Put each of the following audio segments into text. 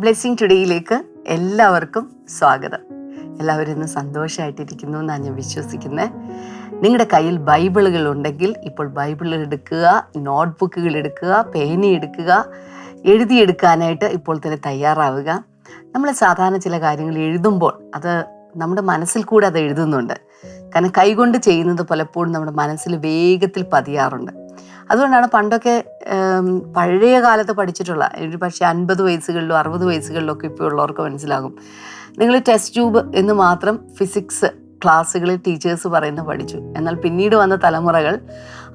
Blessing ടുഡേയിലേക്ക് എല്ലാവർക്കും സ്വാഗതം. എല്ലാവരും ഇന്ന് സന്തോഷമായിട്ടിരിക്കുന്നു എന്നാണ് ഞാൻ വിശ്വസിക്കുന്നത് നിങ്ങളുടെ കയ്യിൽ ബൈബിളുകൾ ഉണ്ടെങ്കിൽ ഇപ്പോൾ ബൈബിളുകൾ എടുക്കുക നോട്ട് ബുക്കുകൾ എടുക്കുക പേന എടുക്കുക എഴുതിയെടുക്കാനായിട്ട് ഇപ്പോൾ തന്നെ തയ്യാറാവുക. നമ്മൾ സാധാരണ ചില കാര്യങ്ങൾ എഴുതുമ്പോൾ അത് നമ്മുടെ മനസ്സിൽ കൂടെ അത് എഴുതുന്നുണ്ട്. കാരണം കൈകൊണ്ട് ചെയ്യുന്നത് പലപ്പോഴും നമ്മുടെ മനസ്സിൽ വേഗത്തിൽ പതിയാറുണ്ട്. അതുകൊണ്ടാണ് പണ്ടൊക്കെ പഴയ കാലത്ത് പഠിച്ചിട്ടുള്ള ഒരു പക്ഷേ അൻപത് വയസ്സുകളിലും അറുപത് വയസ്സുകളിലും ഒക്കെ ഇപ്പോൾ ഉള്ളവർക്ക് മനസ്സിലാകും. നിങ്ങൾ ടെസ്റ്റ് ട്യൂബ് എന്ന് മാത്രം ഫിസിക്സ് ക്ലാസ്സുകളിൽ ടീച്ചേഴ്സ് പറയുന്നത് പഠിച്ചു. എന്നാൽ പിന്നീട് വന്ന തലമുറകൾ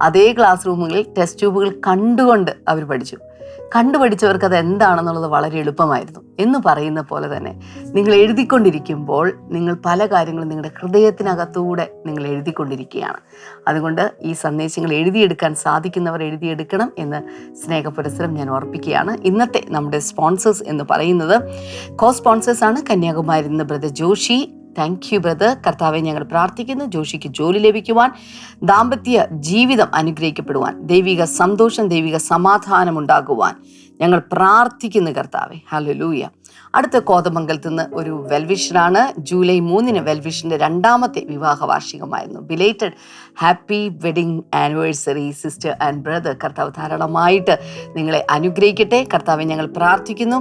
അതേ ക്ലാസ് റൂമുകളിൽ ടെസ്റ്റ് ട്യൂബുകൾ കണ്ടുകൊണ്ട് അവർ പഠിച്ചു. കണ്ടുപഠിച്ചവർക്ക് അത് എന്താണെന്നുള്ളത് വളരെ എളുപ്പമായിരുന്നു. എന്ന് പറയുന്ന പോലെ തന്നെ നിങ്ങൾ എഴുതിക്കൊണ്ടിരിക്കുമ്പോൾ നിങ്ങൾ പല കാര്യങ്ങളും നിങ്ങളുടെ ഹൃദയത്തിനകത്തൂടെ നിങ്ങൾ എഴുതിക്കൊണ്ടിരിക്കുകയാണ്. അതുകൊണ്ട് ഈ സന്ദേശങ്ങൾ എഴുതിയെടുക്കാൻ സാധിക്കുന്നവർ എഴുതിയെടുക്കണം എന്ന് സ്നേഹപുരസരം ഞാൻ ഓർപ്പിക്കുകയാണ്. ഇന്നത്തെ നമ്മുടെ സ്പോൺസേഴ്സ് എന്ന് പറയുന്നത് co സ്പോൺസേഴ്സാണ് Kanyakumari brother Joshi thank you brother കർത്താവെ ഞങ്ങൾ പ്രാർത്ഥിക്കുന്നു. ജോഷിക്ക് ജോലി ലഭിക്കുവാൻ ദാമ്പത്യ ജീവിതം അനുഗ്രഹിക്കപ്പെടുവാൻ ദൈവിക സന്തോഷം ദൈവിക സമാധാനം ഉണ്ടാകുവാൻ ഞങ്ങൾ പ്രാർത്ഥിക്കുന്നു കർത്താവെ. ഹലോ ലൂയ അടുത്ത കോതമംഗലത്ത് നിന്ന് ഒരു വെൽവിഷനാണ് ജൂലൈ മൂന്നിന് വെൽവിഷന്റെ രണ്ടാമത്തെ വിവാഹ വാർഷികമായിരുന്നു belated happy wedding anniversary sister and brother. കർത്താവ് ധാരാളമായിട്ട് നിങ്ങളെ അനുഗ്രഹിക്കട്ടെ. കർത്താവെ ഞങ്ങൾ പ്രാർത്ഥിക്കുന്നു.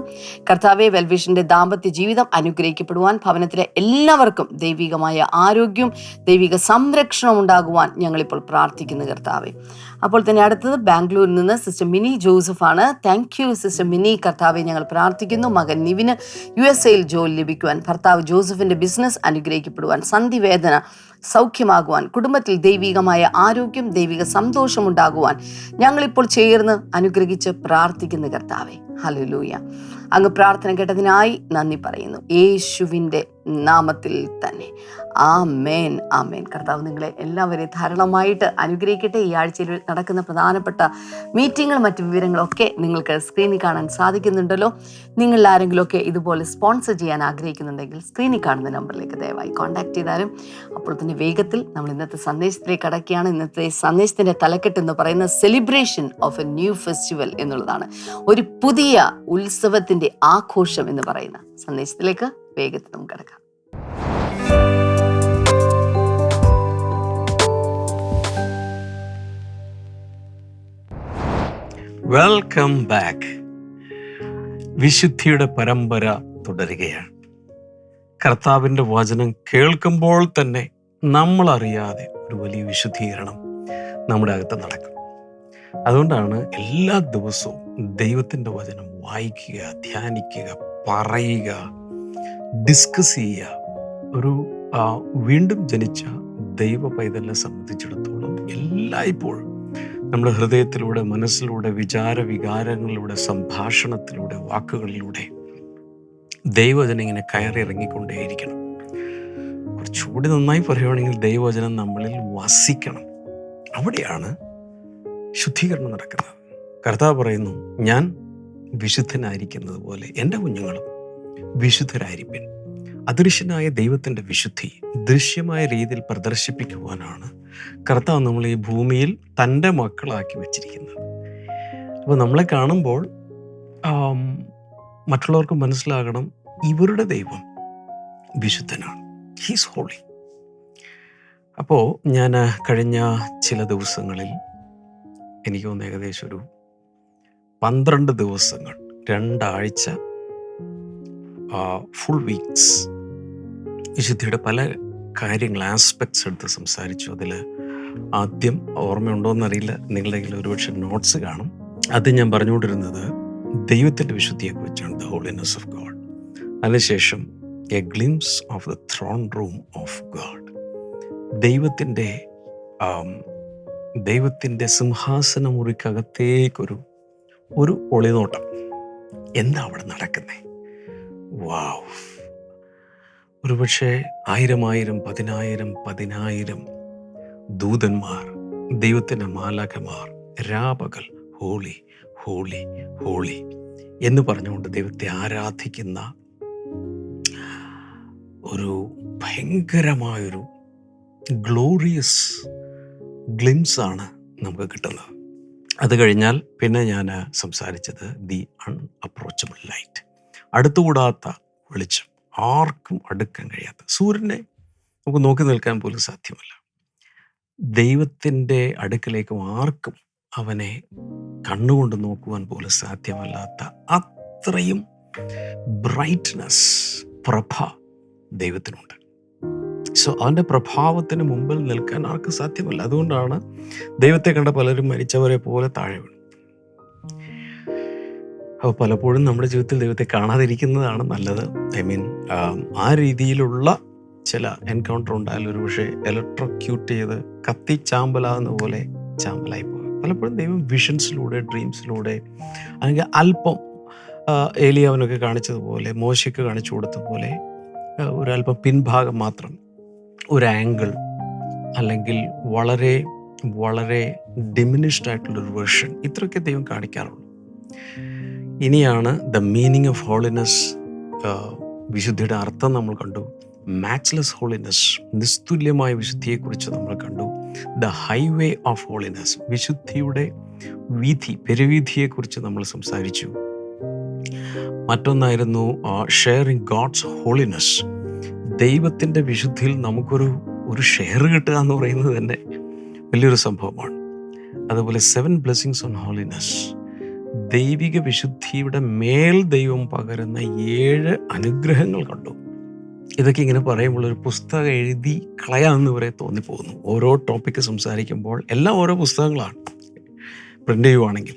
കർത്താവെ വെൽവിഷന്റെ ദാമ്പത്യ ജീവിതം അനുഗ്രഹിക്കപ്പെടുവാൻ ഭവനത്തിലെ എല്ലാവർക്കും ദൈവികമായ ആരോഗ്യം ദൈവിക സംരക്ഷണം ഉണ്ടാകുവാൻ ഞങ്ങളിപ്പോൾ പ്രാർത്ഥിക്കുന്നു കർത്താവെ. അപ്പോൾ തന്നെ അടുത്തത് ബാംഗ്ലൂരിൽ നിന്ന് sister Mini ജോസഫാണ്. Thank you sister Mini. കർത്താവെ ഞങ്ങൾ പ്രാർത്ഥിക്കുന്നു. മകൻ നിവിന് യു എസ് എയിൽ ജോലി ലഭിക്കുവാൻ ഭർത്താവ് ജോസഫിന്റെ ബിസിനസ് അനുഗ്രഹിക്കപ്പെടുവാൻ സന്ധിവേദന സൗഖ്യമാകുവാൻ കുടുംബത്തിൽ ദൈവികമായ ആരോഗ്യം ദൈവിക സന്തോഷം ഉണ്ടാകുവാൻ ഞങ്ങളിപ്പോൾ ചേർന്ന് അനുഗ്രഹിച്ച് പ്രാർത്ഥിക്കുന്നു കർത്താവെ ലൂയ അങ്ങ് പ്രാർത്ഥന കേട്ടതിനായി നന്ദി പറയുന്നു. യേശുവിന്റെ നാമത്തിൽ തന്നെ. ആ മേൻ ആ മേൻ കർത്താവ് നിങ്ങളെ എല്ലാവരെയും ധാരാളമായിട്ട് അനുഗ്രഹിക്കട്ടെ. ഈ ആഴ്ചയിൽ നടക്കുന്ന പ്രധാനപ്പെട്ട മീറ്റിങ്ങുകൾ മറ്റു വിവരങ്ങളൊക്കെ നിങ്ങൾക്ക് സ്ക്രീനിൽ കാണാൻ സാധിക്കുന്നുണ്ടല്ലോ. നിങ്ങൾ ആരെങ്കിലുമൊക്കെ ഇതുപോലെ സ്പോൺസർ ചെയ്യാൻ ആഗ്രഹിക്കുന്നുണ്ടെങ്കിൽ സ്ക്രീനിൽ കാണുന്ന നമ്പറിലേക്ക് ദയവായി കോൺടാക്ട് ചെയ്താലും അപ്പോൾ തന്നെ വേഗത്തിൽ നമ്മൾ ഇന്നത്തെ സന്ദേശത്തിലേക്ക് കടക്കുകയാണ്. ഇന്നത്തെ സന്ദേശത്തിന്റെ തലക്കെട്ട് എന്ന് പറയുന്ന celebration of a new festival എന്നുള്ളതാണ്. ഒരു പുതിയ ഉത്സവത്തിന്റെ ആഘോഷം എന്ന് പറയുന്ന സന്ദേശത്തിലേക്ക് വേഗത്തിൽ നമുക്ക് കിടക്കാം. വെൽക്കം ബാക്ക് വിശുദ്ധിയുടെ പരമ്പര തുടരുകയാണ്. കർത്താവിന്റെ വചനം കേൾക്കുമ്പോൾ തന്നെ നമ്മൾ അറിയാതെ ഒരു വലിയ വിശുദ്ധീകരണം നമ്മുടെ അകത്ത് നടക്കും. അതുകൊണ്ടാണ് എല്ലാ ദിവസവും ദൈവത്തിന്റെ വചനം വായിക്കുക ധ്യാനിക്കുക പറയുക ഡിസ്കസ് ചെയ്യുക. ഒരു വീണ്ടും ജനിച്ച ദൈവ പൈതലിനെ സംബന്ധിച്ചിടത്തോളം എല്ലായ്പ്പോഴും നമ്മുടെ ഹൃദയത്തിലൂടെ മനസ്സിലൂടെ വിചാര വികാരങ്ങളിലൂടെ സംഭാഷണത്തിലൂടെ വാക്കുകളിലൂടെ ദൈവവചനം ഇങ്ങനെ കയറി ഇറങ്ങിക്കൊണ്ടേയിരിക്കണം. കുറച്ചുകൂടി നന്നായി പറയുകയാണെങ്കിൽ ദൈവവചനം നമ്മളിൽ വസിക്കണം. അവിടെയാണ് ശുദ്ധീകരണം നടക്കുന്നത്. കർത്താവ് പറയുന്നു ഞാൻ വിശുദ്ധനായിരിക്കുന്നത് പോലെ എന്റെ കുഞ്ഞുങ്ങളും വിശുദ്ധരായിരിപ്പിൻ. അദൃശ്യനായ ദൈവത്തിന്റെ വിശുദ്ധി ദൃശ്യമായ രീതിയിൽ പ്രദർശിപ്പിക്കുവാനാണ് കർത്താവ് നമ്മൾ ഈ ഭൂമിയിൽ തന്റെ മക്കളാക്കി വെച്ചിരിക്കുന്നത്. അപ്പോൾ നമ്മളെ കാണുമ്പോൾ മറ്റുള്ളവർക്ക് മനസ്സിലാകണം ഇവരുടെ ദൈവം വിശുദ്ധനാണ്. ഹീസ് ഹോളി അപ്പോൾ ഞാൻ കഴിഞ്ഞ ചില ദിവസങ്ങളിൽ എനിക്ക് തോന്നുന്നു ഏകദേശം ഒരു പന്ത്രണ്ട് ദിവസങ്ങൾ രണ്ടാഴ്ച ഫുൾ വീക്സ് വിശുദ്ധിയുടെ പല കാര്യങ്ങൾ ആസ്പെക്ട്സ് എടുത്ത് സംസാരിച്ചു. അതിൽ ആദ്യം ഓർമ്മയുണ്ടോ എന്നറിയില്ല നിങ്ങളുടെ കയ്യിൽ ഒരുപക്ഷെ നോട്ട്സ് കാണും. അത് ഞാൻ പറഞ്ഞുകൊണ്ടിരുന്നത് ദൈവത്തിന്റെ വിശുദ്ധിയെക്കുറിച്ചാണ് ദ ഹോളിനെസ് ഓഫ് ഗോഡ് അതിനുശേഷം a glimpse of the throne room of God ദൈവത്തിന്റെ ദൈവത്തിന്റെ സിംഹാസന മുറിക്കകത്തേക്കൊരു ഒരു ഒളിനോട്ടം. എന്താ അവിടെ നടക്കുന്നത് വാവ് ഒരുപക്ഷെ ആയിരം ആയിരം പതിനായിരം പതിനായിരം ദൂതന്മാർ ദൈവത്തിന്റെ മാലാഖമാർ രാപകൽ ഹോളി ഹോളി ഹോളി എന്ന് പറഞ്ഞുകൊണ്ട് ദൈവത്തെ ആരാധിക്കുന്ന ഒരു ഭയങ്കരമായൊരു ഗ്ലോറിയസ് ഗ്ലിംസ് ആണ് നമുക്ക് കിട്ടുന്നത്. അത് കഴിഞ്ഞാൽ പിന്നെ ഞാൻ സംസാരിച്ചത് ദി അൺഅപ്രോച്ചബിൾ ലൈറ്റ്. അടുത്തുകൂടാത്ത വെളിച്ചം. ആർക്കും അടുക്കാൻ കഴിയാത്ത. സൂര്യനെ നമുക്ക് നോക്കി നിൽക്കാൻ പോലും സാധ്യമല്ല. ദൈവത്തിന്റെ അടുക്കലേക്കും ആർക്കും അവനെ കണ്ണുകൊണ്ട് നോക്കുവാൻ പോലും സാധ്യമല്ലാത്ത അത്രയും ബ്രൈറ്റ്നസ് പ്രഭ ദൈവത്തിനുണ്ട്. സോ അവന്റെ പ്രഭാവത്തിന് മുമ്പിൽ നിൽക്കാൻ ആർക്കും സാധ്യമല്ല. അതുകൊണ്ടാണ് ദൈവത്തെ കണ്ട പലരും മരിച്ചവരെ പോലെ താഴെ അപ്പോൾ പലപ്പോഴും നമ്മുടെ ജീവിതത്തിൽ ദൈവത്തെ കാണാതിരിക്കുന്നതാണ് നല്ലത്. ഐ മീൻ ആ രീതിയിലുള്ള ചില എൻകൗണ്ടർ ഉണ്ടായാലും ഒരു പക്ഷേ ഇലക്ട്രോക്യൂട്ട് ചെയ്ത് കത്തി ചാമ്പലാകുന്ന പോലെ ചാമ്പലായി പോകും. പലപ്പോഴും ദൈവം വിഷൻസിലൂടെ ഡ്രീംസിലൂടെ അല്ലെങ്കിൽ അല്പം ഏലിയാവനൊക്കെ കാണിച്ചതുപോലെ മോശയ്ക്ക് കാണിച്ചു കൊടുത്തതുപോലെ ഒരല്പം പിൻഭാഗം മാത്രം ഒരു ആംഗിൾ അല്ലെങ്കിൽ വളരെ വളരെ ഡിമിനിഷ്ഡ് ആയിട്ടുള്ളൊരു വേർഷൻ ഇത്രയൊക്കെ ദൈവം കാണിക്കാറുള്ളൂ ഇനിയാണ് ദ മീനിങ് ഓഫ് ഹോളിനെസ് വിശുദ്ധിയുടെ അർത്ഥം നമ്മൾ കണ്ടു. മാച്ച്ലെസ് ഹോളിനെസ് നിസ്തുല്യമായ വിശുദ്ധിയെക്കുറിച്ച് നമ്മൾ കണ്ടു. ദ ഹൈവേ ഓഫ് ഹോളിനെസ് വിശുദ്ധിയുടെ വീഥി പെരുവീഥിയെക്കുറിച്ച് നമ്മൾ സംസാരിച്ചു. മറ്റൊന്നായിരുന്നു ഷെയറിങ് ഗോഡ്സ് ഹോളിനെസ് ദൈവത്തിന്റെ വിശുദ്ധിയിൽ നമുക്കൊരു ഒരു ഷെയർ കിട്ടുക എന്ന് പറയുന്നത് തന്നെ വലിയൊരു സംഭവമാണ്. അതുപോലെ സെവൻ ബ്ലെസ്സിങ്സ് ഓൺ ഹോളിനെസ് ദൈവിക വിശുദ്ധിയുടെ മേൽ ദൈവം പകരുന്ന ഏഴ് അനുഗ്രഹങ്ങൾ കണ്ടു. ഇതൊക്കെ ഇങ്ങനെ പറയുമ്പോൾ ഒരു പുസ്തകം എഴുതി കളയാമെന്ന് വരെ തോന്നിപ്പോകുന്നു. ഓരോ ടോപ്പിക്ക് സംസാരിക്കുമ്പോൾ എല്ലാം ഓരോ പുസ്തകങ്ങളാണ്. പ്രിന്റ് ചെയ്യുവാണെങ്കിൽ.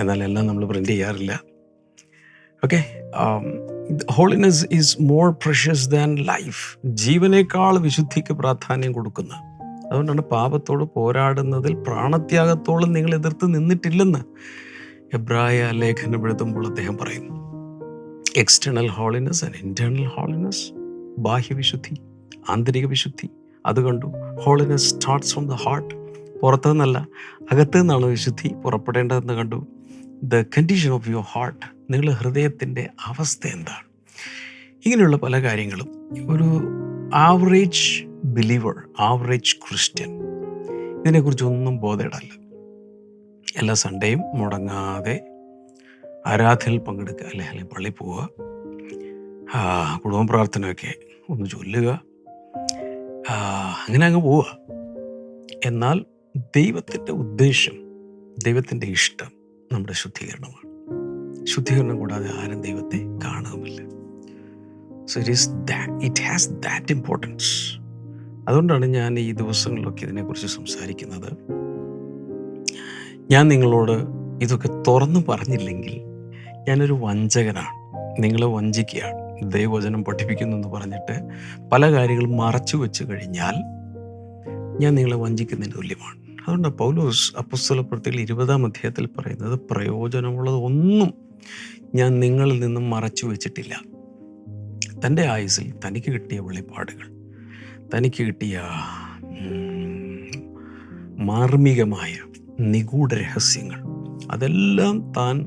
എന്നാൽ എല്ലാം നമ്മൾ പ്രിന്റ് ചെയ്യാറില്ല. Okay holiness is more precious than life ജീവനേക്കാൾ വിശുദ്ധിക്ക് പ്രാധാന്യം കൊടുക്കുന്ന അതുകൊണ്ടാണ് പാപത്തോട് പോരാടുന്നതിൽ പ്രാണത്യാഗത്തോളം നിങ്ങൾ എതിർത്ത് നിന്നിട്ടില്ലെന്ന് എബ്രായ ലേഖനം എഴുതുമ്പോൾ അദ്ദേഹം പറയുന്നു. External holiness and internal holiness ബാഹ്യവിശുദ്ധി ആന്തരിക വിശുദ്ധി അത് holiness holiness starts from the heart പുറത്തു നിന്നല്ല അകത്തു നിന്നാണ് വിശുദ്ധി പുറപ്പെടേണ്ടതെന്ന് കണ്ടു. The condition of your heart നിങ്ങളുടെ ഹൃദയത്തിന്റെ അവസ്ഥ എന്താണ്? ഇങ്ങനെയുള്ള പല കാര്യങ്ങളും. ഒരു ആവറേജ് ബിലീവർ ആവറേജ് ക്രിസ്ത്യൻ. ഇതിനെക്കുറിച്ചൊന്നും ബോധേടല്ല. എല്ലാ സൺഡേയും മുടങ്ങാതെ ആരാധനയിൽ പങ്കെടുക്കുക അല്ലെ അല്ലെങ്കിൽ പള്ളി പോവുക കുടുംബ പ്രാർത്ഥനയൊക്കെ ഒന്ന് ചൊല്ലുക അങ്ങനെ അങ്ങ് പോവുക. എന്നാൽ ദൈവത്തിന്റെ ഉദ്ദേശം ദൈവത്തിന്റെ ഇഷ്ടം നമ്മുടെ ശുദ്ധീകരണമാണ്. ശുദ്ധീകരണം കൂടാതെ ആരും ദൈവത്തെ കാണുകയുമില്ല. So it is that it has that importance അതുകൊണ്ടാണ് ഞാൻ ഈ ദിവസങ്ങളിലൊക്കെ ഇതിനെക്കുറിച്ച് സംസാരിക്കുന്നത്. ഞാൻ നിങ്ങളോട് ഇതൊക്കെ തുറന്നു പറഞ്ഞില്ലെങ്കിൽ ഞാനൊരു വഞ്ചകനാണ്. നിങ്ങളെ വഞ്ചിക്കുകയാണ്. ദൈവവചനം പഠിപ്പിക്കുന്നു എന്ന് പറഞ്ഞിട്ട് പല കാര്യങ്ങളും മറച്ചു വെച്ച് കഴിഞ്ഞാൽ ഞാൻ നിങ്ങളെ വഞ്ചിക്കുന്നതിന് തുല്യമാണ്. അതുകൊണ്ട് പൗലോസ് അപ്പുസ്തല പ്രവൃത്തികൾ ഇരുപതാം അധ്യായത്തിൽ പറയുന്നത് പ്രയോജനമുള്ളത് ഒന്നും ഞാൻ നിങ്ങളിൽ നിന്നും മറച്ചു വെച്ചിട്ടില്ല. തന്റെ ആയുസിൽ തനിക്ക് കിട്ടിയ വെളിപ്പാടുകൾ. തനിക്ക് കിട്ടിയ മാർമികമായ നിഗൂഢ രഹസ്യങ്ങൾ. അതെല്ലാം താൻ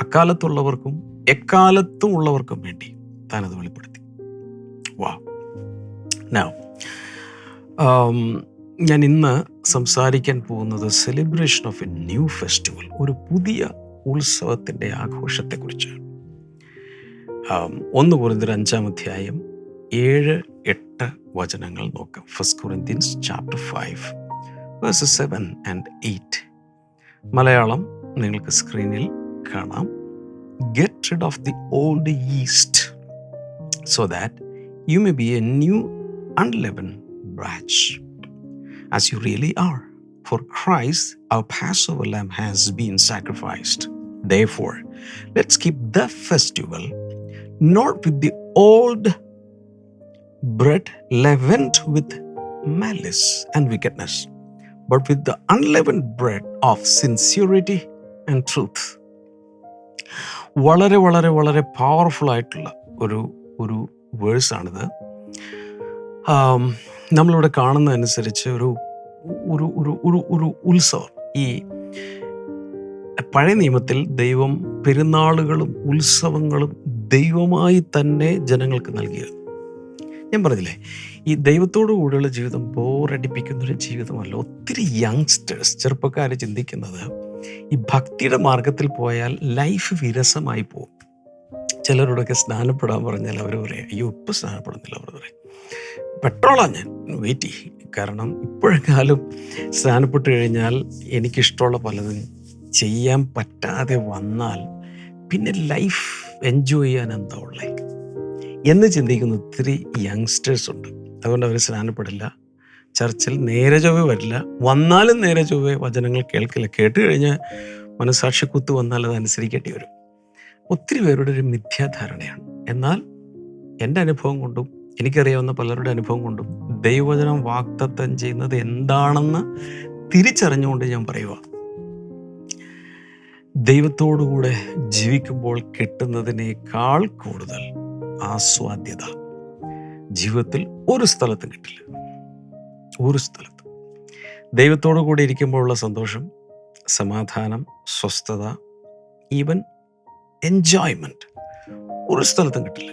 അക്കാലത്തുള്ളവർക്കും എക്കാലത്തും ഉള്ളവർക്കും വേണ്ടി താൻ അത് വെളിപ്പെടുത്തി. വാ. Um, ഞാൻ ഇന്ന് സംസാരിക്കാൻ പോകുന്നത് celebration of a new festival ഒരു പുതിയ ഉത്സവത്തിന്റെ ആഘോഷത്തെക്കുറിച്ചാണ്. ഒന്ന് കുറഞ്ഞൊരു അഞ്ചാം അധ്യായം ഏഴ് എട്ട് വചനങ്ങൾ നോക്കാം first Corinthians chapter five verses seven and eight Malayalam നിങ്ങൾക്ക് സ്ക്രീനിൽ കാണാം get rid of the old yeast so that you may be a new unleavened batch as you really are. For Christ, our Passover lamb, has been sacrificed. Therefore, let's keep the festival not with the old bread leavened with malice and wickedness, but with the unleavened bread of sincerity and truth. വളരെ വളരെ വളരെ powerful ആയിട്ടുള്ള ഒരു ഒരു വേഴ്സാണിത് ആം, നമ്മളിവിടെ കാണുന്നതനുസരിച്ച് ഒരു ഒരു ഒരു ഒരു ഒരു ഉത്സവം. ഈ പഴയ നിയമത്തിൽ ദൈവം പെരുന്നാളുകളും ഉത്സവങ്ങളും ദൈവമായി തന്നെ ജനങ്ങൾക്ക് നൽകിയത് ഞാൻ പറഞ്ഞില്ലേ ഈ ദൈവത്തോടു കൂടെയുള്ള ജീവിതം ബോറടിപ്പിക്കുന്ന ഒരു ജീവിതമല്ല. ഒത്തിരി യങ്സ്റ്റേഴ്സ് ചെറുപ്പക്കാർ ചിന്തിക്കുന്നത് ഈ ഭക്തിയുടെ മാർഗത്തിൽ പോയാൽ ലൈഫ് വിരസമായി പോകും. ചിലരോടൊക്കെ സ്നാനപ്പെടാൻ പറഞ്ഞാൽ അവർ പറയും അയ്യോ ഇപ്പം സ്നാനപ്പെടുന്നില്ല അവർ പറയും. പെട്രോളാണ് ഞാൻ വെയിറ്റ് ചെയ്യും. കാരണം ഇപ്പോഴെങ്ങാലും സ്നാനപ്പെട്ട് കഴിഞ്ഞാൽ എനിക്കിഷ്ടമുള്ള പലതും ചെയ്യാൻ പറ്റാതെ വന്നാൽ പിന്നെ ലൈഫ് എൻജോയ് ചെയ്യാൻ എന്താ ഉള്ളത് എന്ന് ചിന്തിക്കുന്ന ഒത്തിരി യങ്സ്റ്റേഴ്സ് ഉണ്ട്. അതുകൊണ്ട് അവർ സ്നാനപ്പെടില്ല. ചർച്ചിൽ നേരെ ചൊവ്വേ വരില്ല. വന്നാലും നേരെ ചൊവ്വേ വചനങ്ങൾ കേൾക്കില്ല. കേട്ട് കഴിഞ്ഞ് മനസാക്ഷി കുത്തു വന്നാൽ അത് അനുസരിക്കേണ്ടി വരും. ഒത്തിരി പേരുടെ ഒരു മിഥ്യാധാരണയാണ്. എന്നാൽ എന്റെ അനുഭവം കൊണ്ടും എനിക്കറിയാവുന്ന പലരുടെ അനുഭവം കൊണ്ടും ദൈവവചനം വാക്തത്വം ചെയ്യുന്നത് എന്താണെന്ന് തിരിച്ചറിഞ്ഞുകൊണ്ട് ഞാൻ പറയുക ദൈവത്തോടുകൂടെ ജീവിക്കുമ്പോൾ കിട്ടുന്നതിനേക്കാൾ കൂടുതൽ ആസ്വാദ്യത. ജീവിതത്തിൽ ഒരു സ്ഥലത്തും കിട്ടില്ല. ഒരു സ്ഥലത്തും. ദൈവത്തോടു കൂടി ഇരിക്കുമ്പോഴുള്ള സന്തോഷം സമാധാനം സ്വസ്ഥത ഈവൻ എൻജോയ്മെന്റ് ഒരു സ്ഥലത്തും കിട്ടില്ല.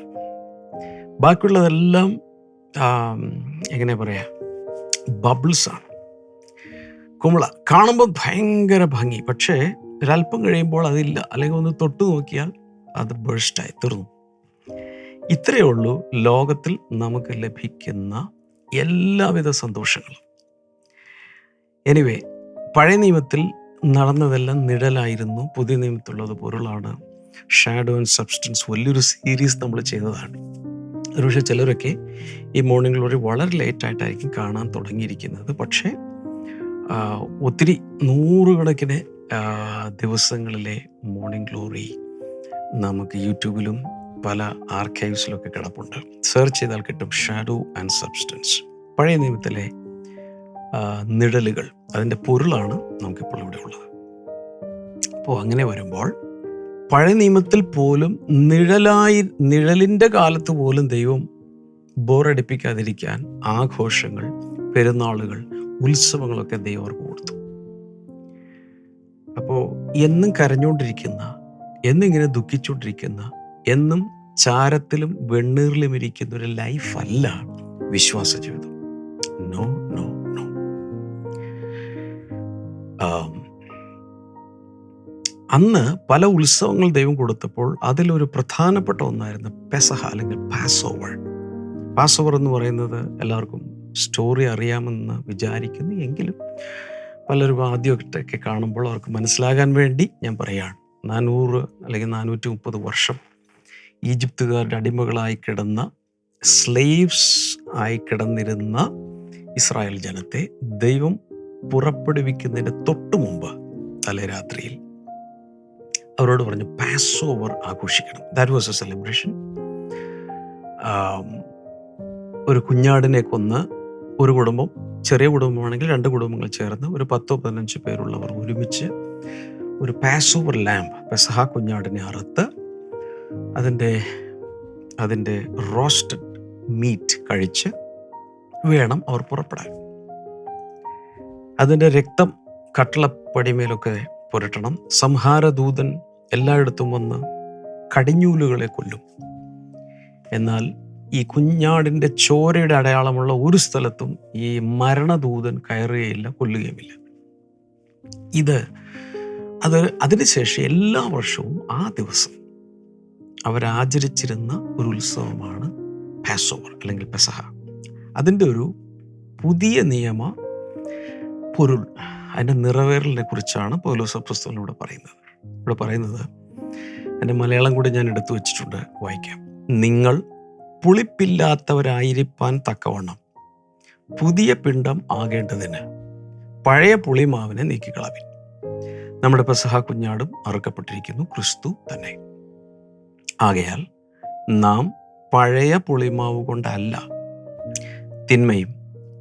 ബാക്കിയുള്ളതെല്ലാം എങ്ങനെ പറയാ ബബിൾസാണ് കുമ്പള കാണുമ്പോൾ ഭയങ്കര ഭംഗി പക്ഷേ ഒരല്പം കഴിയുമ്പോൾ അതില്ല. അല്ലെങ്കിൽ ഒന്ന് തൊട്ട് നോക്കിയാൽ അത് ബേഴ്സ്റ്റായി തീർന്നു. ഇത്രയേ ഉള്ളൂ ലോകത്തിൽ നമുക്ക് ലഭിക്കുന്ന എല്ലാവിധ സന്തോഷങ്ങളും. എനിവേ പഴയ നിയമത്തിൽ നടന്നതെല്ലാം നിഴലായിരുന്നു. പുതിയ നിയമത്തിലുള്ളത് പൊരുളാണ്. ഷാഡോ ആൻഡ് സബ്സ്റ്റൻസ് വലിയൊരു സീരീസ് നമ്മൾ ചെയ്തതാണ്. ഒരുപക്ഷെ ചിലരൊക്കെ ഈ മോർണിംഗ് ഗ്ലോറി വളരെ ലേറ്റായിട്ടായിരിക്കും കാണാൻ തുടങ്ങിയിരിക്കുന്നത്. പക്ഷേ ഒത്തിരി നൂറുകണക്കിന് ദിവസങ്ങളിലെ മോർണിംഗ് ഗ്ലോറി നമുക്ക് യൂട്യൂബിലും പല ആർക്കൈവ്സിലൊക്കെ കിടപ്പുണ്ട്. സെർച്ച് ചെയ്താൽ കിട്ടും ഷാഡോ ആൻഡ് സബ്സ്റ്റൻസ് പഴയ നിയമത്തിലെ നിഴലുകൾ. അതിന്റെ പൊരുളാണ് നമുക്കിപ്പോൾ ഇവിടെ ഉള്ളത്. അപ്പോൾ അങ്ങനെ വരുമ്പോൾ പഴയ നിയമത്തിൽ പോലും നിഴലായി നിഴലിന്റെ കാലത്ത് പോലും ദൈവം ബോറടിപ്പിക്കാതിരിക്കാൻ ആഘോഷങ്ങൾ പെരുന്നാളുകൾ ഉത്സവങ്ങളൊക്കെ ദൈവം അവർക്ക് കൊടുത്തു. അപ്പോൾ എന്നും കരഞ്ഞുകൊണ്ടിരിക്കുന്ന എന്നിങ്ങനെ ദുഃഖിച്ചുകൊണ്ടിരിക്കുന്ന എന്നും ചാരത്തിലും വെണ്ണീറിലും ഇരിക്കുന്ന ഒരു ലൈഫല്ല വിശ്വാസ ജീവിതം. നോ നോ നോ അന്ന് പല ഉത്സവങ്ങൾ ദൈവം കൊടുത്തപ്പോൾ അതിലൊരു പ്രധാനപ്പെട്ട ഒന്നായിരുന്നു പെസഹ അല്ലെങ്കിൽ പാസ് ഓവർ പാസ് ഓവർ എന്ന് പറയുന്നത് എല്ലാവർക്കും സ്റ്റോറി അറിയാമെന്ന് വിചാരിക്കുന്നു എങ്കിലും പലരും ആദ്യമൊക്കെ കാണുമ്പോൾ അവർക്ക് മനസ്സിലാകാൻ വേണ്ടി ഞാൻ പറയുകയാണ് നാനൂറ് അല്ലെങ്കിൽ നാനൂറ്റി മുപ്പത് വർഷം ഈജിപ്തുകാരുടെ അടിമകളായി കിടന്ന സ്ലേവ്സ് ആയി കിടന്നിരുന്ന ഇസ്രായേൽ ജനത്തെ ദൈവം പുറപ്പെടുവിക്കുന്നതിന് തൊട്ടു മുമ്പ് തലേരാത്രിയിൽ അവരോട് പറഞ്ഞു പാസ് ഓവർ ആഘോഷിക്കണം ദാറ്റ് വാസ് എ സെലിബ്രേഷൻ ഒരു കുഞ്ഞാടിനെ കൊന്ന് ഒരു കുടുംബം ചെറിയ കുടുംബമാണെങ്കിൽ രണ്ട് കുടുംബങ്ങൾ ചേർന്ന് ഒരു പത്തോ പതിനഞ്ച് പേരുള്ളവർ ഒരുമിച്ച് ഒരു പാസ് ഓവർ ലാമ്പ് പെസഹ കുഞ്ഞാടിനെ അറുത്ത് അതിന്റെ അതിന്റെ റോസ്റ്റഡ് മീറ്റ് കഴിച്ച് വേണം അവർ പുറപ്പെടാൻ. അതിന്റെ രക്തം കട്ടളപ്പടിമേലൊക്കെ പുരട്ടണം. സംഹാരദൂതൻ എല്ലായിടത്തും വന്ന് കടിഞ്ഞൂലുകളെ കൊല്ലും. എന്നാൽ ഈ കുഞ്ഞാടിന്റെ ചോരയുടെ അടയാളമുള്ള ഒരു സ്ഥലത്തും ഈ മരണദൂതൻ കയറുകയില്ല കൊല്ലുകയുമില്ല. ഇത് അത് അതിനുശേഷം എല്ലാ വർഷവും ആ ദിവസം അവരാചരിച്ചിരുന്ന ഒരു ഉത്സവമാണ് പാസോവർ അല്ലെങ്കിൽ പെസഹ അതിന്റെ ഒരു പുതിയ നിയമ പൊരുൾ അതിന്റെ നിറവേറലിനെ കുറിച്ചാണ് പൗലോസ പുസ്തകം ഇവിടെ പറയുന്നത്. ഇവിടെ പറയുന്നത് എന്റെ മലയാളം കൂടി ഞാൻ എടുത്തു വച്ചിട്ടുണ്ട് വായിക്കാം. നിങ്ങൾ പുളിപ്പില്ലാത്തവരായിരിക്കാൻ തക്കവണ്ണം പുതിയ പിണ്ടം ആകേണ്ടതിന് പഴയ പുളിമാവിനെ നീക്കിക്കളവിൻ. നമ്മുടെ പെസഹ കുഞ്ഞാടും അറുക്കപ്പെട്ടിരിക്കുന്നു ക്രിസ്തു തന്നെ. ആകയാൽ നാം പഴയ പുളിമാവ് കൊണ്ടല്ല തിന്മയും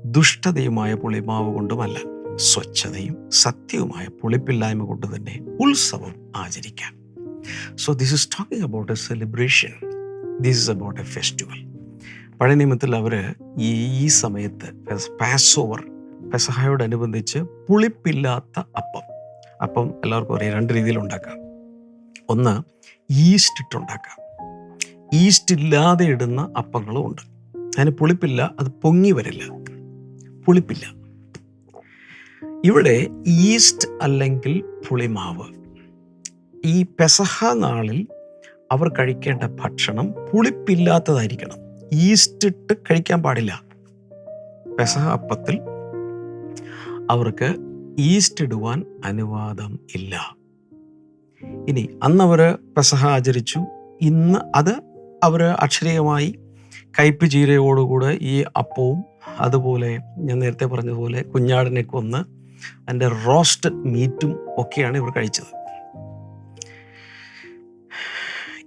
ദുഷ്ടതയുമായ പുളിമാവ് കൊണ്ടുമല്ല സ്വച്ഛതയും സത്യവുമായ പുളിപ്പില്ലായ്മ കൊണ്ട് തന്നെ ഉത്സവം ആചരിക്കാം. So this is talking about a celebration this is about a festival പഴയ നിയമത്തിൽ അവർ ഈ ഈ സമയത്ത് പാസ് ഓവർ പെസഹായോടനുബന്ധിച്ച് പുളിപ്പില്ലാത്ത അപ്പം. അപ്പം എല്ലാവർക്കും അറിയാം രണ്ട് രീതിയിൽ ഉണ്ടാക്കാം ഒന്ന് ഈസ്റ്റ് ഇട്ടുണ്ടാക്കാം. ഈസ്റ്റ് ഇല്ലാതെ ഇടുന്ന അപ്പങ്ങളും ഉണ്ട്. അതിന് പുളിപ്പില്ല അത് പൊങ്ങി വരില്ല. പുളിപ്പില്ല. ഇവിടെ ഈസ്റ്റ് അല്ലെങ്കിൽ പുളിമാവ്. ഈ പെസഹ നാളിൽ അവർ കഴിക്കേണ്ട ഭക്ഷണം പുളിപ്പില്ലാത്തതായിരിക്കണം. ഈസ്റ്റ് ഇട്ട് കഴിക്കാൻ പാടില്ല. പെസഹ അപ്പത്തിൽ അവർക്ക് ഈസ്റ്റ് ഇടുവാൻ അനുവാദം ഇല്ല. ഇനി അന്ന് അവർ പെസഹ ആചരിച്ചു ഇന്ന് അത് അവർ അക്ഷരീയമായി കയ്പ് ചീരയോടുകൂടെ ഈ അപ്പവും അതുപോലെ ഞാൻ നേരത്തെ പറഞ്ഞതുപോലെ കുഞ്ഞാടിനെ കൊന്ന് അതിന്റെ റോസ്റ്റ് മീറ്റും ഒക്കെയാണ് ഇവർ കഴിച്ചത്.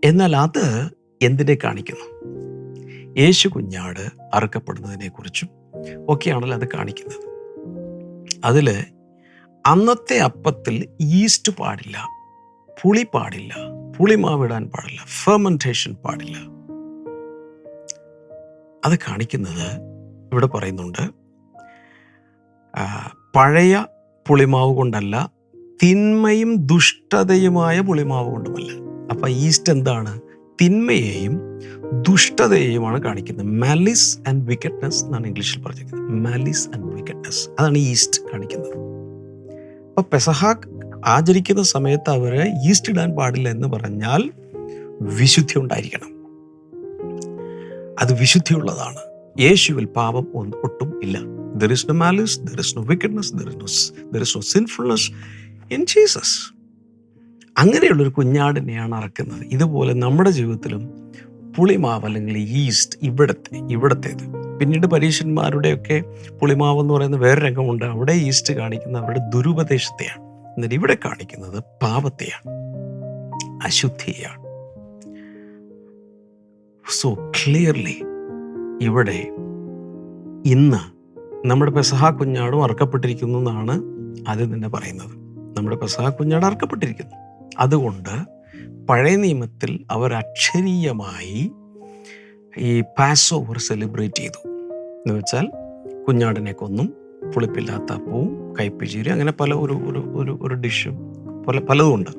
എന്നാൽ അത് എന്തിനെ കാണിക്കുന്നു? യേശു കുഞ്ഞാട് അറുക്കപ്പെടുന്നതിനെ കുറിച്ചും ഒക്കെയാണല്ലോ അത് കാണിക്കുന്നത്. അതിൽ അന്നത്തെ അപ്പത്തിൽ ഈസ്റ്റ് പാടില്ല. പുളി പാടില്ല. പുളിമാവിടാൻ പാടില്ല. ഫെർമെന്റേഷൻ പാടില്ല. അത് കാണിക്കുന്നത് ഇവിടെ പറയുന്നുണ്ട് പഴയ പുളിമാവ് കൊണ്ടല്ല തിന്മയും ദുഷ്ടതയുമായ പുളിമാവ് കൊണ്ടുമല്ല. അപ്പൊ ഈസ്റ്റ് എന്താണ്? തിന്മയെയും ദുഷ്ടതയെയുമാണ് കാണിക്കുന്നത്. മാലിസ് ആൻഡ് വിക്കറ്റ്നസ് എന്നാണ് ഇംഗ്ലീഷിൽ പറഞ്ഞിരിക്കുന്നത്. മാലിസ് ആൻഡ് വിക്കറ്റ്നസ് അതാണ് ഈസ്റ്റ് കാണിക്കുന്നത്. അപ്പൊ പെസഹാക്ക് ആചരിക്കുന്ന സമയത്ത് അവർ ഈസ്റ്റ് ഇടാൻ പാടില്ല എന്ന് പറഞ്ഞാൽ വിശുദ്ധി ഉണ്ടായിരിക്കണം. അത് വിശുദ്ധിയുള്ളതാണ്. യേശുവിൽ പാപം ഒന്നും ഒട്ടും ഇല്ല. There is no malice there is no wickedness there is no there is no sinfulness in Jesus അങ്ങനെയുള്ളൊരു കുഞ്ഞാടിനെയാണ് അറക്കുന്നത്. ഇതുപോലെ നമ്മുടെ ജീവിതത്തിലും പുളിമാവ് അല്ലെങ്കിൽ ഈസ്റ്റ് ഇവിടത്തെ ഇവിടത്തേത്. പിന്നീട് പരീക്ഷന്മാരുടെയൊക്കെ പുളിമാവ് എന്ന് പറയുന്ന വേറെ രംഗമുണ്ട്. അവിടെ ഈസ്റ്റ് കാണിക്കുന്ന അവരുടെ ദുരുപദേശത്തെയാണ്. എന്നാൽ ഇവിടെ കാണിക്കുന്നത് പാപത്തെയാണ് അശുദ്ധിയാണ് സോ ക്ലിയർലി ഇവിടെ ഇന്ന് നമ്മുടെ പെസഹ കുഞ്ഞാടും അറക്കപ്പെട്ടിരിക്കുന്നു എന്നാണ് ആദ്യം തന്നെ പറയുന്നത്. നമ്മുടെ പെസഹ കുഞ്ഞാട് അറക്കപ്പെട്ടിരിക്കുന്നു. അതുകൊണ്ട് പഴയ നിയമത്തിൽ അവർ അക്ഷരീയമായി ഈ പാസ് ഓവർ സെലിബ്രേറ്റ് ചെയ്തു. എന്ന് വെച്ചാൽ കുഞ്ഞാടിനെ കൊന്നും പുളിപ്പില്ലാത്ത അപ്പവും കയ്പചീരി അങ്ങനെ പല ഒരു ഒരു ഒരു ഒരു ഡിഷും പല പലതുമുണ്ട്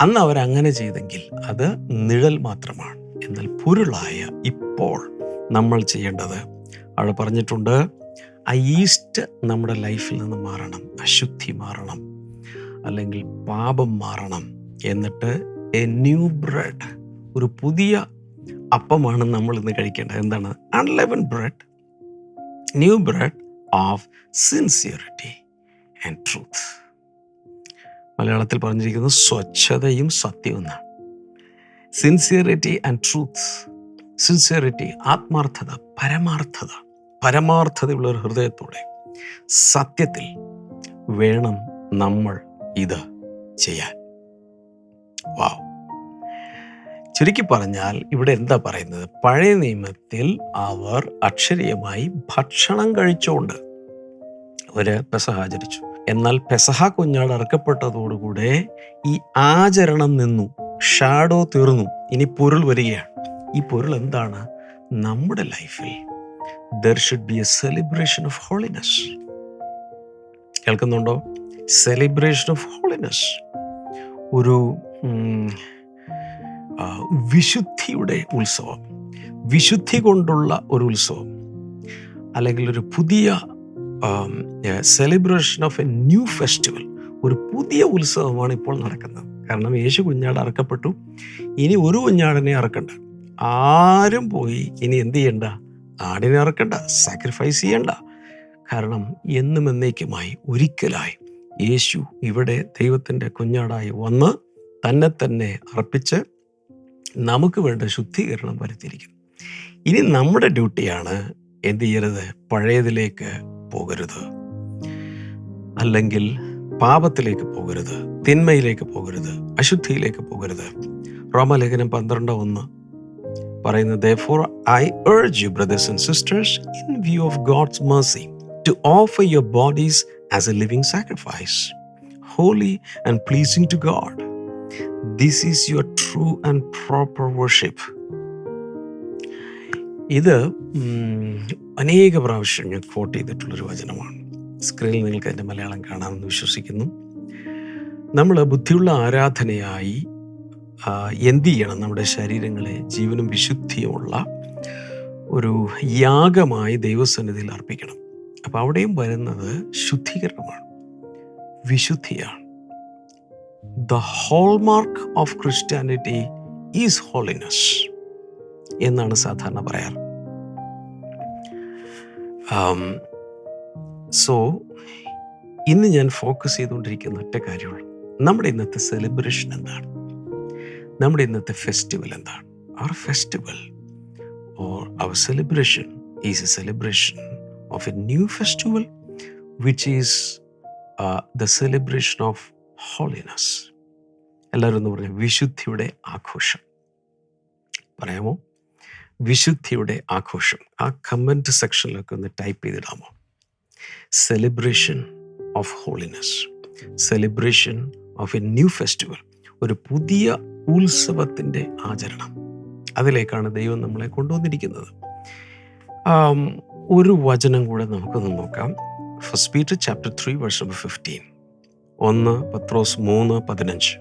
അന്ന് അവരങ്ങനെ ചെയ്തെങ്കിൽ അത് നിഴൽ മാത്രമാണ്. എന്നാൽ പൊരുളായ ഇപ്പോൾ നമ്മൾ ചെയ്യേണ്ടത് അവൾ പറഞ്ഞിട്ടുണ്ട് ആ ഈസ്റ്റ് നമ്മുടെ ലൈഫിൽ നിന്ന് മാറണം അശുദ്ധി മാറണം അല്ലെങ്കിൽ പാപം മാറണം. എന്നിട്ട് എ ന്യൂ ബ്രെഡ് ഒരു പുതിയ അപ്പമാണ് നമ്മൾ ഇന്ന് കഴിക്കേണ്ടത്. എന്താണ്? Unleavened bread new bread of sincerity and truth മലയാളത്തിൽ പറഞ്ഞിരിക്കുന്നത് സ്വച്ഛതയും സത്യവും എന്നാണ് സിൻസിയറിറ്റി ആൻഡ് ട്രൂത്ത് സിൻസിയറിറ്റി ആത്മാർത്ഥത പരമാർത്ഥത പരമാർത്ഥതയുള്ള ഒരു ഹൃദയത്തോടെ സത്യത്തിൽ വേണം നമ്മൾ ഇത് ചെയ്യാൻ. വാവ് ചുരുക്കി പറഞ്ഞാൽ ഇവിടെ എന്താ പറയുന്നത്? പഴയ നിയമത്തിൽ അവർ അക്ഷരീയമായി ഭക്ഷണം കഴിച്ചുകൊണ്ട് അവർ പെസഹാചരിച്ചു എന്നാൽ പെസഹ കുഞ്ഞാട് ഇറക്കപ്പെട്ടതോടുകൂടെ ഈ ആചരണം നിന്നു. ഷാഡോ തീർന്നു. ഇനി പൊരുൾ വരികയാണ്. ഈ പൊരുൾ എന്താണ്? നമ്മുടെ ലൈഫിൽ there should be a celebration of holiness കേൾക്കുന്നുണ്ടോ? സെലിബ്രേഷൻ ഓഫ് ഹോളിനസ് ഒരു വിശുദ്ധിയുടെ ഉത്സവം. വിശുദ്ധി കൊണ്ടുള്ള ഒരു ഉത്സവം. അല്ലെങ്കിൽ ഒരു പുതിയ celebration of a new festival ഒരു പുതിയ ഉത്സവമാണ് ഇപ്പോൾ നടക്കുന്നത്. കാരണം യേശു കുഞ്ഞാട് അറക്കപ്പെട്ടു. ഇനി ഒരു കുഞ്ഞാടിനെ അറക്കണ്ട. ആരും പോയി ഇനി എന്ത് ചെയ്യണ്ട? ആടിനെ അറക്കണ്ട. സാക്രിഫൈസ് ചെയ്യണ്ട. കാരണം എന്നും എന്നേക്കുമായി ഒരിക്കലായി യേശു ഇവിടെ ദൈവത്തിന്റെ കുഞ്ഞാടായി വന്ന് തന്നെ തന്നെ അർപ്പിച്ച് നമുക്ക് വേണ്ട ശുദ്ധീകരണം വരുത്തിയിരിക്കുന്നു. ഇനി നമ്മുടെ ഡ്യൂട്ടിയാണ് എന്ത് ചെയ്യരുത്? പഴയതിലേക്ക് പോകരുത്. അല്ലെങ്കിൽ പാപത്തിലേക്ക് പോകരുത്. തിന്മയിലേക്ക് പോകരുത്. അശുദ്ധിയിലേക്ക് പോകരുത്. റോമലേഖനം പന്ത്രണ്ട് ഒന്ന് പറയുന്നത് therefore I urge you brothers and sisters in view of God's mercy to offer your bodies as a living sacrifice holy and pleasing to God. This is your true and proper worship ഇത് അനേക പ്രാവശ്യം ഞാൻ coat ചെയ്തിട്ടുള്ളൊരു വചനമാണ്. സ്ക്രീനിൽ നിങ്ങൾക്ക് എന്റെ മലയാളം കാണാമെന്ന് വിശ്വസിക്കുന്നു. നമ്മൾ ബുദ്ധിയുള്ള ആരാധനയായി എന്ത് ചെയ്യണം? നമ്മുടെ ശരീരങ്ങളെ ജീവനും വിശുദ്ധിയുമുള്ള ഒരു യാഗമായി ദൈവസന്നിധിയിൽ അർപ്പിക്കണം. അപ്പോൾ അവിടെയും വരുന്നത് ശുദ്ധീകരണമാണ്. വിശുദ്ധിയാണ്. The hallmark of Christianity is holiness എന്നാണ് സാധാരണ പറയാറ്. സോ ഇന്ന് ഞാൻ ഫോക്കസ് ചെയ്തുകൊണ്ടിരിക്കുന്ന ഒറ്റ കാര്യമുള്ളൂ. നമ്മുടെ ഇന്നത്തെ സെലിബ്രേഷൻ എന്താണ്? നമ്മുടെ ഇന്നത്തെ ഫെസ്റ്റിവൽ എന്താണ്? Our festival or our celebration is a celebration of a new festival which is the celebration of holiness എല്ലാവരും എന്ന് പറഞ്ഞ വിശുദ്ധിയുടെ ആഘോഷം. പറയാമോ? വിശുദ്ധിയുടെ ആഘോഷം. ആ കമന്റ് സെക്ഷനിലൊക്കെ ഒന്ന് type ചെയ്തിടാമോ? Celebration of holiness celebration of a new festival ഒരു പുതിയ ഉത്സവത്തിന്റെ ആചരണം. അതിലേക്കാണ് ദൈവം നമ്മളെ കൊണ്ടുവന്നിരിക്കുന്നത്. ഒരു വചനം കൂടെ നമുക്കൊന്ന് നോക്കാം. First Peter chapter three verse number fifteen ഒന്ന് പത്രോസ് മൂന്ന് പതിനഞ്ച്.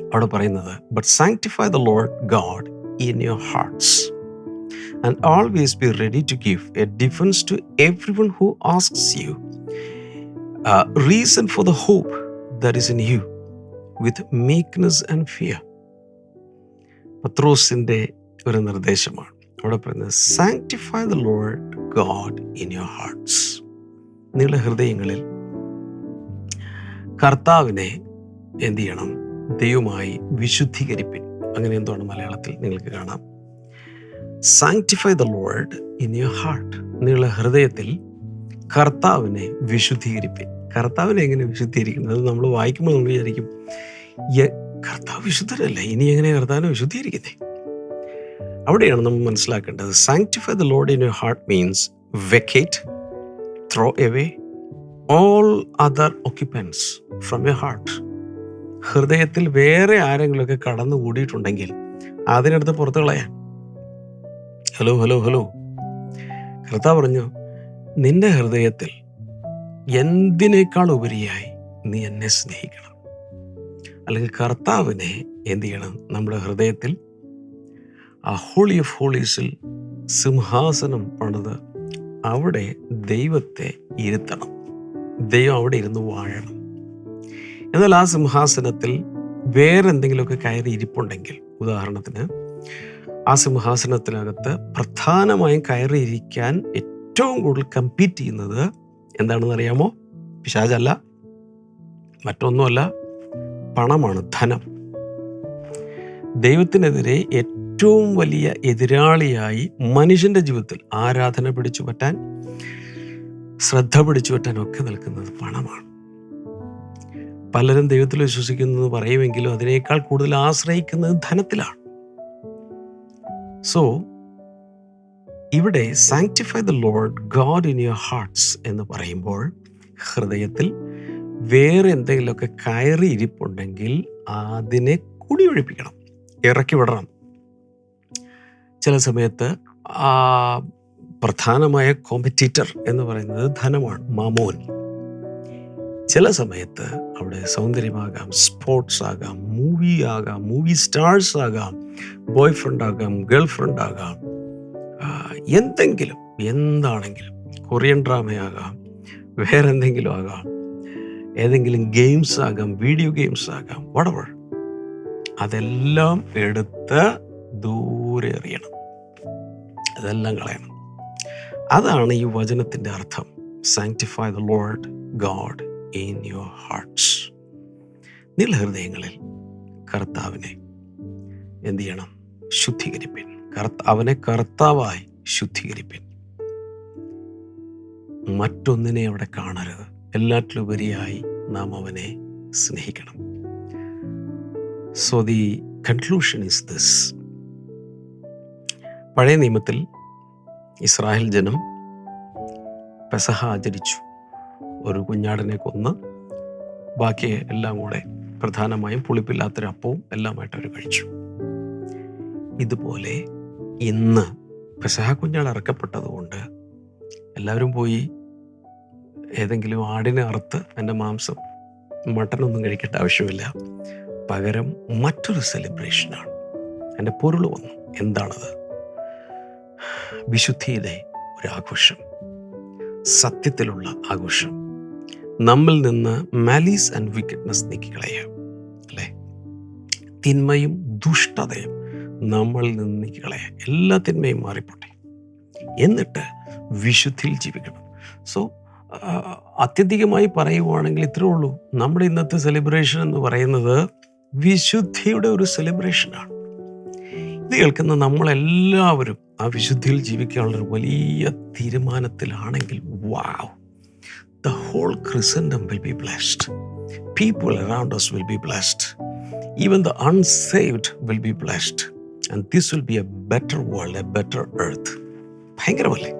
അവിടെ പറയുന്നത് but sanctify the Lord God in your hearts and always be ready to give a defence to everyone who asks you reason for the hope that is in you with meekness and fear പത്രോസിന്റെ ഒരു നിർദ്ദേശമാണ്. അവിടെ പറയുന്നത് sanctify the Lord God in your hearts നിങ്ങളുടെ ഹൃദയങ്ങളിൽ കർത്താവിനെ എന്തു ചെയ്യണം? ദൈവമായി വിശുദ്ധീകരിപ്പിൻ. അങ്ങനെ എന്താണ് മലയാളത്തിൽ നിങ്ങൾക്ക് കാണാം. Sanctify the Lord in your heart നിങ്ങളുടെ ഹൃദയത്തിൽ കർത്താവിനെ വിശുദ്ധീകരിപ്പിൻ. കർത്താവിനെ എങ്ങനെ വിശുദ്ധീകരിക്കുന്നത്? നമ്മൾ വായിക്കുമ്പോൾ നമ്മൾ വിചാരിക്കും കർത്താവ് വിശുദ്ധരല്ല. ഇനി എങ്ങനെ കർത്താവിനെ വിശുദ്ധീകരിക്കുന്നേ? അവിടെയാണ് നമ്മൾ മനസ്സിലാക്കേണ്ടത്. Sanctify the Lord in your heart means vacate throw away all other occupants from you heart ഹൃദയത്തിൽ വേറെ ആരെങ്കിലുമൊക്കെ കടന്നു കൂടിയിട്ടുണ്ടെങ്കിൽ അതിനടുത്ത് പുറത്ത് കളയാൻ. ഹലോ ഹലോ ഹലോ കർത്താവ് പറഞ്ഞു നിന്റെ ഹൃദയത്തിൽ എന്തിനേക്കാൾ ഉപരിയായി നീ എന്നെ സ്നേഹിക്കണം? അല്ലെങ്കിൽ കർത്താവിനെ എന്ത് ചെയ്യണം? നമ്മുടെ ഹൃദയത്തിൽ ആ ഹോളി ഓഫ് ഹോളീസിൽ സിംഹാസനം പണിത് അവിടെ ദൈവത്തെ ഇരുത്തണം. ദൈവം അവിടെ ഇരുന്ന് വാഴണം. എന്നാൽ ആ സിംഹാസനത്തിൽ വേറെന്തെങ്കിലുമൊക്കെ കയറി ഇരിപ്പുണ്ടെങ്കിൽ ഉദാഹരണത്തിന് ആ സിംഹാസനത്തിനകത്ത് പ്രധാനമായും കയറിയിരിക്കാൻ ഏറ്റവും കൂടുതൽ കമ്പീറ്റ് ചെയ്യുന്നത് എന്താണെന്ന് അറിയാമോ? പിശാചല്ല. മറ്റൊന്നുമല്ല പണമാണ് ധനം. ദൈവത്തിനെതിരെ ഏറ്റവും വലിയ എതിരാളിയായി മനുഷ്യന്റെ ജീവിതത്തിൽ ആരാധന പിടിച്ചു പറ്റാൻ ശ്രദ്ധ പിടിച്ചു പറ്റാൻ ഒക്കെ നിൽക്കുന്നത് പണമാണ്. പലരും ദൈവത്തിൽ വിശ്വസിക്കുന്നത് പറയുമെങ്കിലും അതിനേക്കാൾ കൂടുതൽ ആശ്രയിക്കുന്നത് ധനത്തിലാണ്. സോ ഇവിടെ sanctify the Lord God in your hearts എന്ന് പറയുമ്പോൾ ഹൃദയത്തിൽ വേറെ എന്തെങ്കിലുമൊക്കെ കയറി ഇരിപ്പുണ്ടെങ്കിൽ അതിനെ കുടിയൊഴിപ്പിക്കണം ഇറക്കി വിടണം. ചില സമയത്ത് പ്രധാനമായ കോമ്പറ്റീറ്റർ എന്ന് പറയുന്നത് ധനമാണ് മാമോൻ. ചില സമയത്ത് അവിടെ സൗന്ദര്യമാകാം സ്പോർട്സ് ആകാം മൂവി ആകാം മൂവി സ്റ്റാർസ് ആകാം ബോയ് ഫ്രണ്ട് ആകാം ഗേൾ ഫ്രണ്ട് ആകാം എന്തെങ്കിലും എന്താണെങ്കിലും കൊറിയൻ ഡ്രാമയാകാം വേറെ എന്തെങ്കിലും ആകാം ഏതെങ്കിലും ഗെയിംസ് ആകാം വീഡിയോ ഗെയിംസ് ആകാം വടവൾ അതെല്ലാം എടുത്ത് ദൂരെ എറിയണം. അതെല്ലാം കളയണം. അതാണ് ഈ വചനത്തിന്റെ അർത്ഥം. Sanctify the Lord God in your hearts നിങ്ങളുടെ ഹൃദയങ്ങളിൽ കർത്താവിനെ എന്തു ചെയ്യണം? ശുദ്ധീകരിപ്പിൻ. അവനെ കർത്താവായി ശുദ്ധീകരിപ്പിൻ. മറ്റൊന്നിനെ അവിടെ കാണരുത്. എല്ലാറ്റിലുപരിയായി നാം അവനെ സ്നേഹിക്കണം. So the conclusion is this പഴയ നിയമത്തിൽ ഇസ്രായേൽ ജനം പെസഹ ആചരിച്ചു. ഒരു കുഞ്ഞാടിനെ കൊന്ന് ബാക്കി എല്ലാം കൂടെ പ്രധാനമായും പുളിപ്പില്ലാത്തൊരു അപ്പവും എല്ലാമായിട്ട് അവർ കഴിച്ചു. ഇതുപോലെ ഇന്ന് പെസഹ കുഞ്ഞാട് ഇറക്കപ്പെട്ടതുകൊണ്ട് എല്ലാവരും പോയി ഏതെങ്കിലും ആടിനെ അറുത്ത് എന്റെ മാംസം മട്ടനൊന്നും കഴിക്കേണ്ട ആവശ്യമില്ല. പകരം മറ്റൊരു സെലിബ്രേഷനാണ് എന്റെ പൊരുൾ വന്നു. എന്താണത്? വിശുദ്ധിയുടെ ഒരു ആഘോഷം. സത്യത്തിലുള്ള ആഘോഷം. നമ്മിൽ നിന്ന് മാലീസ് ആൻഡ് വിക്കറ്റ്നസ് നീക്കിക്കളയുക. അല്ലേ? തിന്മയും ദുഷ്ടതയും നമ്മളിൽ നിന്ന് നീക്കിക്കളയുക. എല്ലാ തിന്മയും മാറിപ്പോട്ടെ. എന്നിട്ട് വിശുദ്ധിയിൽ ജീവിക്കണം. സോ അത്യധികമായി പറയുവാണെങ്കിൽ ഇത്രേ ഉള്ളൂ. നമ്മുടെ ഇന്നത്തെ സെലിബ്രേഷൻ എന്ന് പറയുന്നത് വിശുദ്ധിയുടെ ഒരു സെലിബ്രേഷനാണ് ഇത് കേൾക്കുന്ന നമ്മളെല്ലാവരും ആ വിശുദ്ധിയിൽ ജീവിക്കാനുള്ള ഒരു വലിയ തീരുമാനത്തിലാണെങ്കിൽ wow the whole Christendom will be blessed people around us will be blessed even the unsaved will be blessed and this will be a better world a better earth ഭയങ്കരമല്ലേ?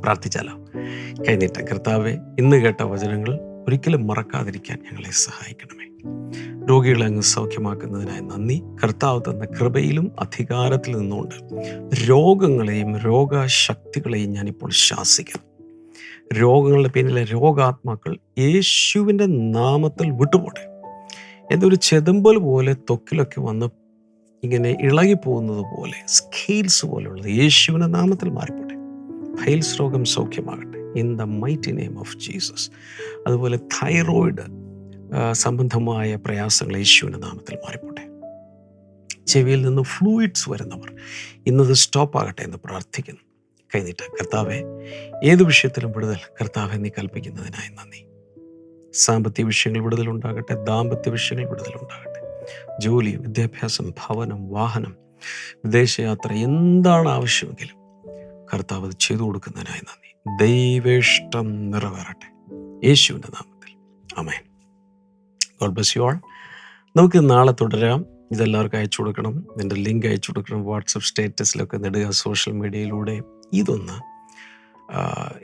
പ്രാർത്ഥിച്ചാലോ? കൈനീട്ട കർത്താവെ ഇന്ന് കേട്ട വചനങ്ങൾ ഒരിക്കലും മറക്കാതിരിക്കാൻ ഞങ്ങളെ സഹായിക്കണമേ. രോഗികളെ അങ്ങ് സൗഖ്യമാക്കുന്നതിനായി നന്ദി. കർത്താവ് തന്ന കൃപയിലും അധികാരത്തിൽ നിന്നുകൊണ്ട് രോഗങ്ങളെയും രോഗശക്തികളെയും ഞാനിപ്പോൾ ശാസിക്കുന്നു. രോഗങ്ങളുടെ പിന്നിലെ രോഗാത്മാക്കൾ യേശുവിന്റെ നാമത്തിൽ വിട്ടുപോട്ടെ. എന്തൊരു ചെതുമ്പൽ പോലെ തൊക്കിലൊക്കെ വന്ന് ഇങ്ങനെ ഇളകിപ്പോകുന്നത് പോലെ സ്കെയിൽസ് പോലെയുള്ളത് യേശുവിന്റെ നാമത്തിൽ മാറിപ്പോട്ടെ. ഫൈൽസ് രോഗം സൗഖ്യമാകട്ടെ. In the mighty name of Jesus അതുപോലെ തൈറോയിഡ് സംബന്ധമായ പ്രയാസങ്ങൾ യേശുവിന്റെ നാമത്തിൽ മാറിപ്പോട്ടെ. ചെവിയിൽ നിന്ന് ഫ്ലൂയിഡ്സ് വരുന്നവർ ഇന്നത് സ്റ്റോപ്പ് ആകട്ടെ എന്ന് പ്രാർത്ഥിക്കുന്നു. കൈനീട്ട കർത്താവെ ഏത് വിഷയത്തിലും വിടുതൽ കർത്താവെ നീ കൽപ്പിക്കുന്നതിനായി നന്ദി. സാമ്പത്തിക വിഷയങ്ങൾ വിടുതലുണ്ടാകട്ടെ ദാമ്പത്യ വിഷയങ്ങൾ വിടുതലുണ്ടാകട്ടെ ജോലി വിദ്യാഭ്യാസം ഭവനം വാഹനം വിദേശയാത്ര എന്താണ് ആവശ്യമെങ്കിലും കർത്താവ് അത് ചെയ്തു കൊടുക്കുന്നതിനായി നന്ദി. ദൈവേഷ്ടം നിറവേറട്ടെ. യേശുവിന്റെ നാമത്തിൽ. Amen God bless you all നമുക്ക് നാളെ തുടരാം. ഇതെല്ലാവർക്കും അയച്ചു കൊടുക്കണം. ഇതിന്റെ ലിങ്ക് അയച്ചു കൊടുക്കണം. വാട്സപ്പ് സ്റ്റേറ്റസിലൊക്കെ നേടുക. സോഷ്യൽ മീഡിയയിലൂടെ ഇതൊന്ന്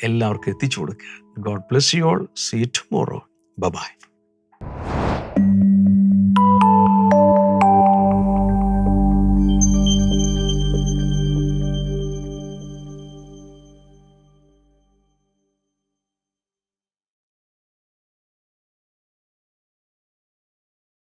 എല്ലാവർക്കും എത്തിച്ചു കൊടുക്കുക. God bless you all see tomorrow bye bye